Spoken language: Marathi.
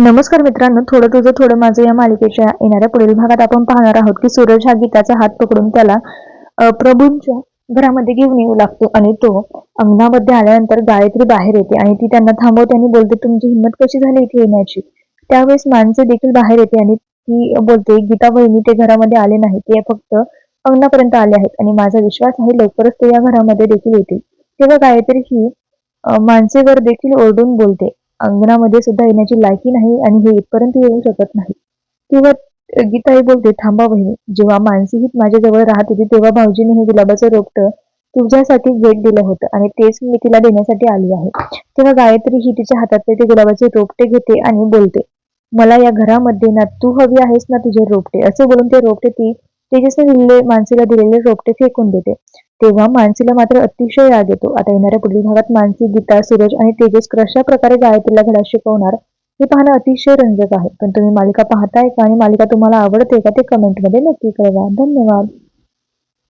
नमस्कार मित्रांनो थोडं तुझं थोडं माझं या मालिकेच्या येणाऱ्या पुढील भागात आपण पाहणार आहोत की सूरज हा गीताचा हात पकडून त्याला प्रभूंच्या घरामध्ये घेऊन येऊ लागतो आणि तो अंगणामध्ये आल्यानंतर गायत्री बाहेर येते आणि ती त्यांना थांबवते आणि बोलते तुमची हिंमत कशी झाली इथे येण्याची? त्यावेळेस माणसे देखील बाहेर येते आणि ती बोलते गीता बहिणी ते घरामध्ये आले नाही ते फक्त अंगणापर्यंत आले आहेत आणि माझा विश्वास आहे लवकरच ते या घरामध्ये देखील येतील. तेव्हा गायत्री ही माणसेवर देखील ओरडून बोलते अंगणामध्ये सुद्धा येण्याची लायकी नाही आणि हे इथपर्यंत येऊ शकत नाही. किंवा गीताई बोलते थांबा बहिणी जेव्हा मानसी ही माझ्याजवळ राहत होती तेव्हा भाऊजीने हे गुलाबाचं रोपटं तुझ्यासाठी भेट दिलं होतं आणि तेच मी तिला देण्यासाठी आली आहे. तेव्हा गायत्री ही तिच्या हातातले ते गुलाबाचे रोपटे घेते आणि बोलते मला या घरामध्ये ना तू हवी आहेस ना तुझे रोपटे. असे बोलून ते रोपटे ती तेजसने दिलेले मानसीला दिलेले रोपटे फेकून देते. तेव्हा मानसीला मात्र अतिशय राग येतो. आता येणाऱ्या पुढील भागात मानसी गीता सूरज आणि तेजस कशा प्रकारे गायत्रीला घडा शिकवणार हे पाहणं अतिशय रंजक आहे. पण तुम्ही मालिका पाहताय का आणि मालिका तुम्हाला आवडते का ते कमेंटमध्ये नक्की कळवा. धन्यवाद.